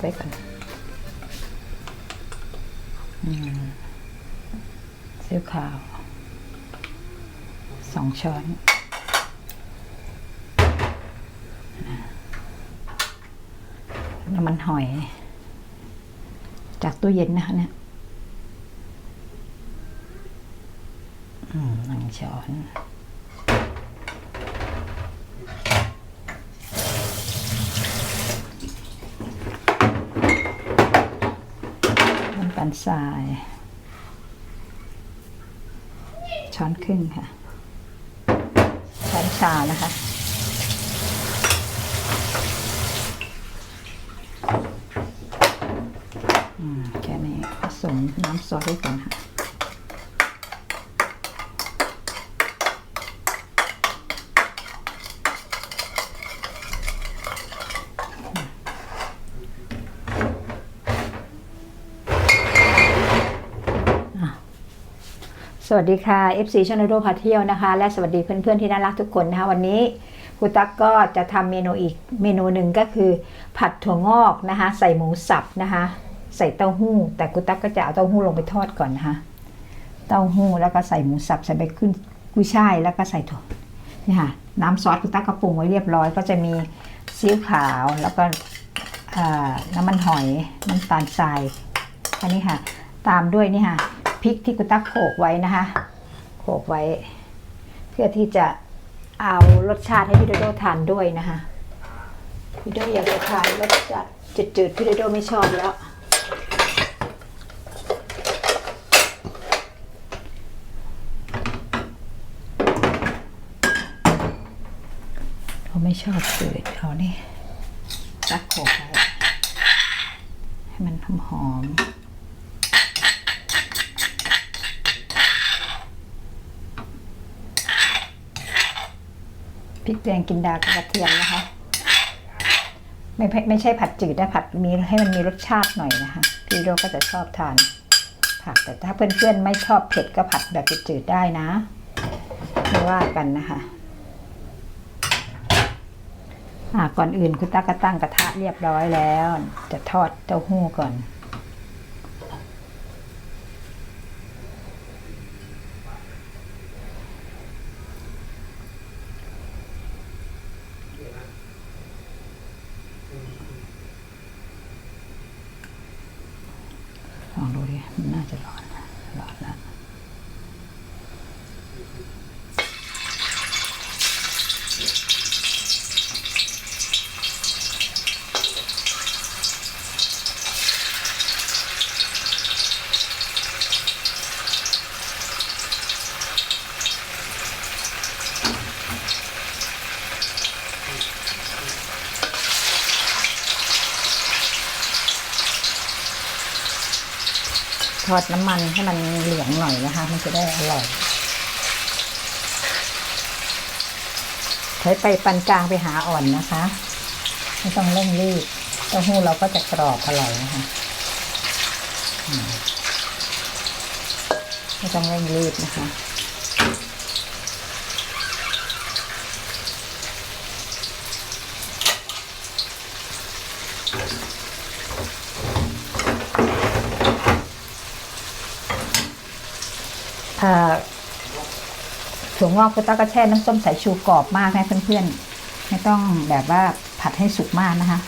ไว้ก่อนอืมซีอิ๊วขาวสองช้อนน้ำมันหอย จากตู้เย็นนะคะเนี่ยหนึ่งช้อน น้ำตาลทราย ช้อนครึ่งค่ะ ช้อนชานะคะ แค่นี้ผสมน้ำซอสด้วยกันค่ะ สวัสดีค่ะ FC ชนโดพาเที่ยวนะคะ และสวัสดีเพื่อนๆที่น่ารักทุกคนนะคะ วันนี้ครูตั๊กก็จะทำเมนูอีกเมนูหนึ่งก็คือ ผัดถั่วงอกนะคะ ใส่หมูสับนะคะ ใส่เต้าหู้ แต่ครูตั๊กก็จะเอาเต้าหู้ลงไปทอดก่อนนะคะเต้าหู้แล้วก็ใส่หมูสับใส่ใบขึ้นกุ้ยช่ายแล้วก็ใส่ถั่วนี่ค่ะน้ำซอสครูตั๊กก็ปรุงไว้เรียบร้อย ก็จะมีซีอิ๊วขาวแล้วก็น้ำมันหอยน้ำตาลทรายอันนี้ค่ะ ตามด้วยนี่ค่ะ พริกที่กุณตักโขกไว้นะคะ โขกไว้ เพื่อที่จะเอารสชาติให้พี่โดโดทานด้วยนะคะพี่โดโดอยากจะทานรสจัดจืดๆพี่โดโดไม่ชอบแล้วเราไม่ชอบจืดเอานี่ตักโขกไว้ให้มันหอมๆ พริกแดงกินดากับกระเทียมนะคะ ไม่ไม่ใช่ผัดจืดนะผัดมีให้มันมีรสชาติหน่อยนะคะพี่โดก็จะชอบทาน ผักแต่ถ้าเพื่อนๆไม่ชอบเผ็ดก็ผัดแบบจืดๆได้นะไม่ว่ากันนะคะก่อนอื่นคุณตาก็ตั้งกระทะเรียบร้อยแล้ว จะทอดเต้าหู้ก่อน ลองดูดิมันน่าจะร้อนนะร้อนแล้ว ท อดน้ำมันให้มันเหลืองหน่อยนะคะ มันจะได้อร่อยใช้ไปปันกลางไปหาอ่อนนะคะ ไม่ต้องเร่งรีบเต้าหู้เราก็จะกรอบอร่อยนะคะไม่ต้องเร่งรีบนะคะ ถั่วงอกคุณตั๊กก็แช่น้ำส้มสายชูกรอบมากนะเพื่อนๆ ไม่ต้องแบบว่าผัดให้สุกมากนะคะ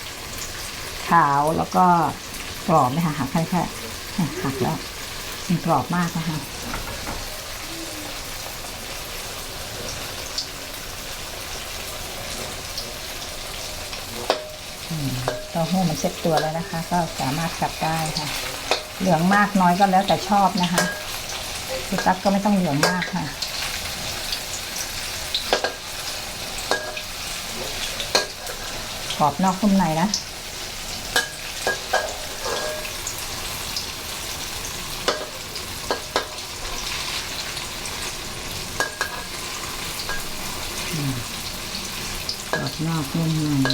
ขาวแล้วก็กรอบไหมคะหักแค่แค่หักแล้วมันกรอบมากนะคะเต้าหู้มันเซ็ตตัวแล้วนะคะ ก็สามารถกลับได้ค่ะ เหลืองมากน้อยก็แล้วแต่ชอบนะคะ พี่ตั๊กก็ไม่ต้องเหลืองมากค่ะ กรอบนอกนุ่มในนะกรอบนอกนุ่มใน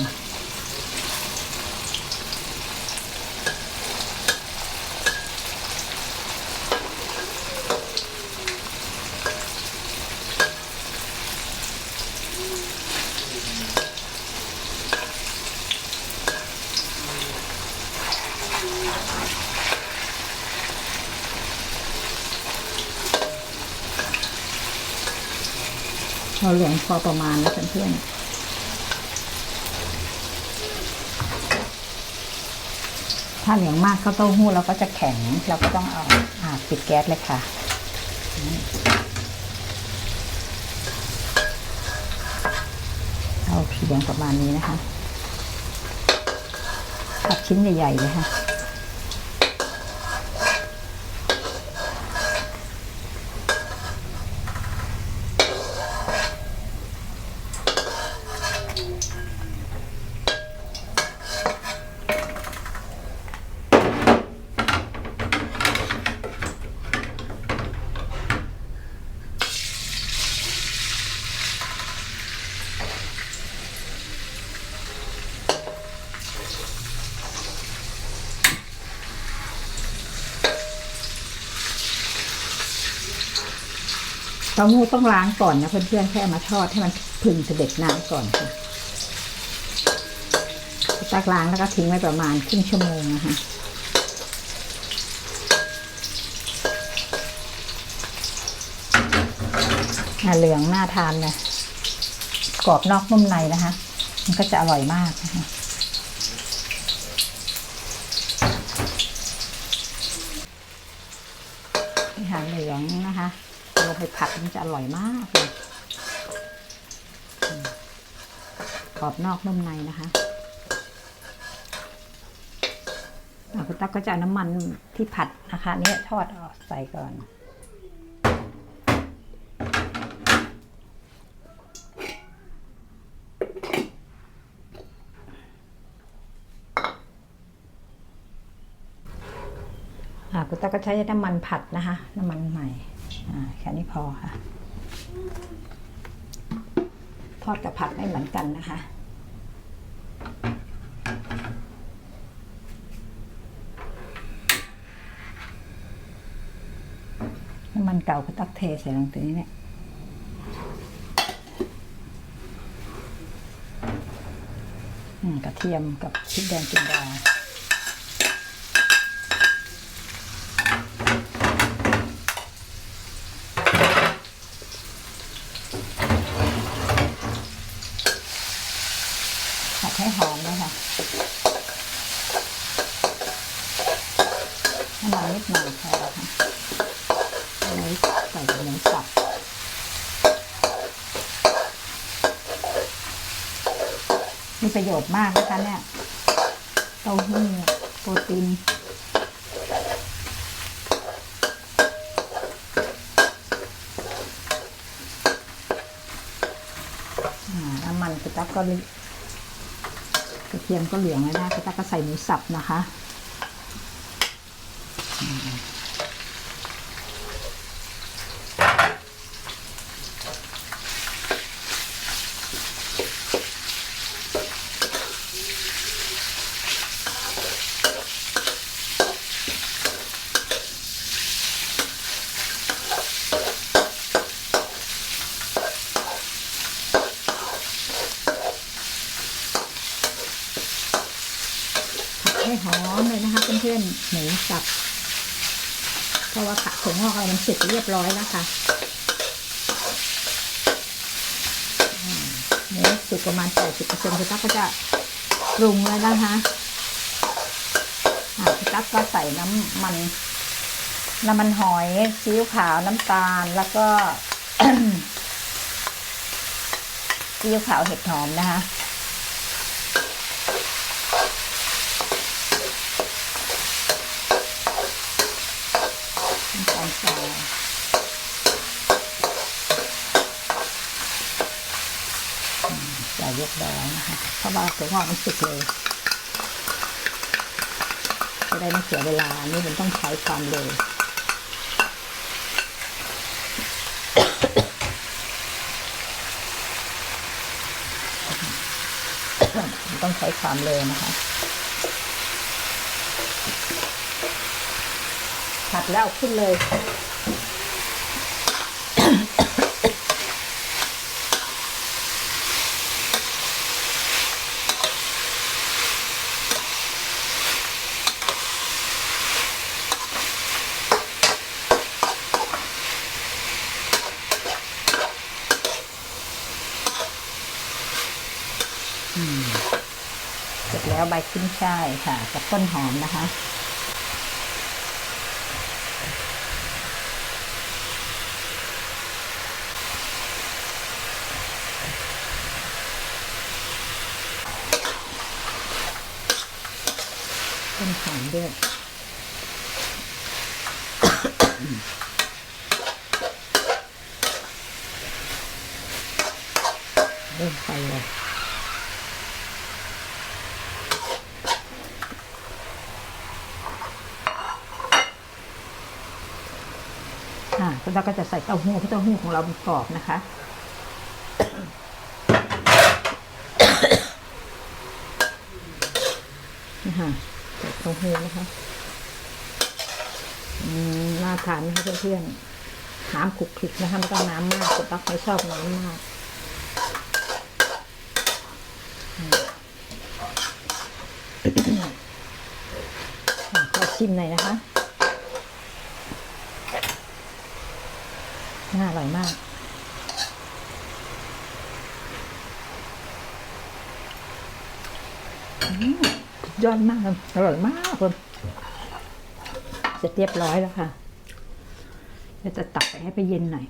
เราเหลือง พอประมาณนะเพื่อนๆถ้าเหลืองมากข้าวเต้าหู้เราก็จะแข็ง เราก็ต้องเอาอาปิดแก๊สเลยค่ะเอาเหลืองประมาณนี้นะคะตัดชิ้นใหญ่ๆเลยค่ะ เต้าหู้ต้องล้างก่อนนะเพื่อนๆแค่มาทอดให้มันพึ่งเสด็จน้ำก่อนค่ะตักล้างแล้วก็ทิ้งไว้ประมาณครึ่งชั่วโมงนะคะเหลืองน่าทานนะกรอบนอกนุ่มในนะคะ มันก็จะอร่อยมากนะคะนี่ค่ะเหลืองนะคะลงไปผัดมันจะอ ร่อยมากเลยอืมกรอบนอกนุ่มในนะคะคุณตั๊กก็จะเอาน้ำมันที่ผัดนะคะเนี้ทอดออกใส่ก่อน คุณตั๊กก็ใช้น้ำมันผัดนะคะ น้ำมันใหม่แค่นี้พอค่ะ อดกับผัดไม่เหมือนกันนะคะ น้ำมันเก่าก็ตักเทใส่ลงตรงนี้เนี่ยกระเทียมกับพริกแดงจินดา ผัดให้หอมเลย ค่ะน้ำมันนิดหน่อยพอค่ะเอาไว้ใส่หมูสับมีประโยชน์มากนะคะเนี่ยเต้าหู้โปรตีนน้ำมันคือตักก็ กระเทียมก็เหลืองแล้วนะพี่ตั๊กก็ใส่หมูสับนะคะ ให้หอมเลยนะคะเพื่อนๆหมูสับ เพราะว่าผักถั่วงอกอะไรมันเสร็จเรียบร้อยแล้วค่ะเนี่ยสุกประมาณ80%คุณตั๊กก็จะปรุงแล้วนะคะอะคุณตั๊กก็ใส่น้ำมันน้ำมันหอยซีอิ๊วขาวน้ำตาลแล้วก็ซีอิ๊วขาวเห็ดหอมนะคะ น้ำตาลทรายอืม อย่ายกดงนะคะเพราะว่าถั่วงอกมันสุกเลยจะได้ไม่เสียเวลา นี่มันต้องใช้ความเร็วมันต้องใช้ความเร็วนะคะผัดแล้วขึ้นเลย เสร็จแล้วใบขึ้นช่ายค่ะ กับต้นหอมนะคะ ต้นหอมด้วยเริ่มไฟเลย อ่าแล้ว เราก็จะใส่เต้าหู้เพราะเต้าหู้ของเรามันกรอบนะคะนี่ค่ะใส่เต้าหู้นะคะน่าทานไหมคะเพื่อนๆน้ำคลุกคลิกนะคะไม่ต้องน้ำมากคุณตั๊กไม่ชอบน้ำมากขอชิมหน่อยนะคะ น่าอร่อยมากอืมยอดมากอร่อยมากเลยเสร็จเรียบร้อยแล้วค่ะเดี๋ยวจะตักไปให้ไปเย็นหน่อย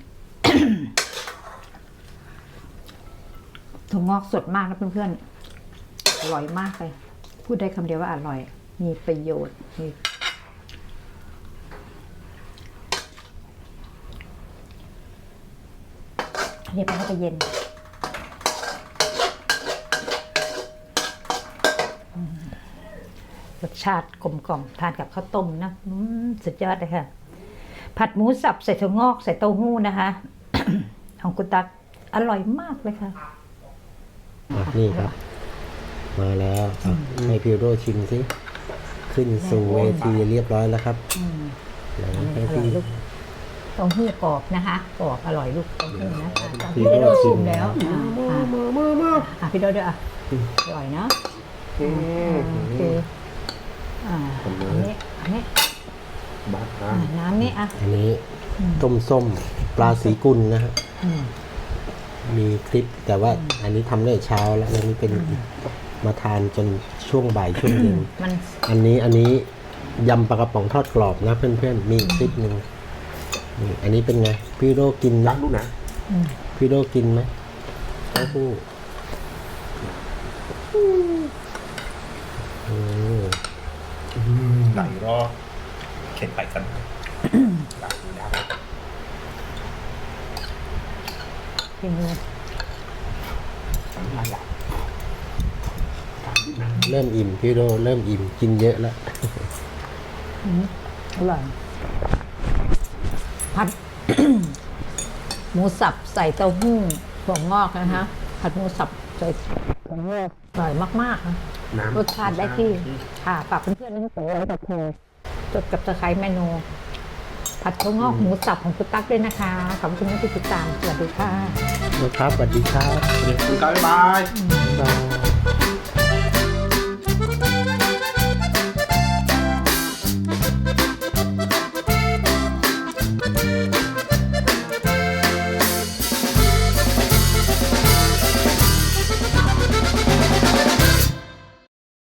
ถั่วงอกสดมากนะเพื่อนๆ อร่อยมากเลย พูดได้คำเดียวว่าอร่อย มีประโยชน์ มี เรียบร้อยไปเย็นอืมรสชาติกลมกล่อมทานกับข้าวต้มนะอืมสุดยอดเลยค่ะ ผัดหมูสับใส่ถั่วงอกใส่เต้าหู้นะคะ ของคุณตักอร่อยมากเลยค่ะอะนี่ครับ มาแล้วครับให้พิวโรชิมสิ ขึ้นสู่เวทีเรียบร้อยแล้วครับอืมไหนอให้ร่อพี่ ยลูกเต้าหู้กรอบนะคะกรอบอร่อยลูกเต้าหู้นะคะตอนพี่ที่ได้โดเราชิชิมมแล้วอ่าอ่ามามามาอะพี่โดด้วยอะอร่อยเนาะอืมโอเคอ่าขอบคุอัณนนี้อันนี้บ้าอ่าน้ำนี่อะอันนี้ต้มส้มปลาสีกุลนะฮะอืมมีคลิปแต่ว่าอันนี้ทำได้เช้าแล้วอันนี้เป็นมาทานจนช่วงบ่ายช่วงเย็นมัน อันนี้อันนี้ยำปลากระป๋องทอดกรอบนะเพื่อนๆมีอีกคลิปหนึ่ง นี่อันนี้เป็นไง พี่โรกินนะลูกนะอืมพี่โรกินไหมเต้าหู้อืมไหลรอเข็นไปกันหลังดูดาวเป็นไงน้ำลายไหลเริ่มอิ่มพี่โรเริ่มอิ่มกินเยอะแล้ว อืมอร่อย ผัด หมูสับใส่เต้าหู้ถั่วงอกนะคะ ผัดหมูสับใส่ถั่วงอกอร่อยมากๆนะน้ำรสชาติได้ที่ค่ะฝากเพื่อนๆทั้งสองร้อยกับเธอจดกับตะไคร้เมนู ผัดถั่วงอกหมูสับของคุณตั๊กด้วยนะคะ ขอบคุณที่ติดตาม สวัสดีค่ะ ครับสวัสดีครับ คุณกายบาย บ๊ายบาย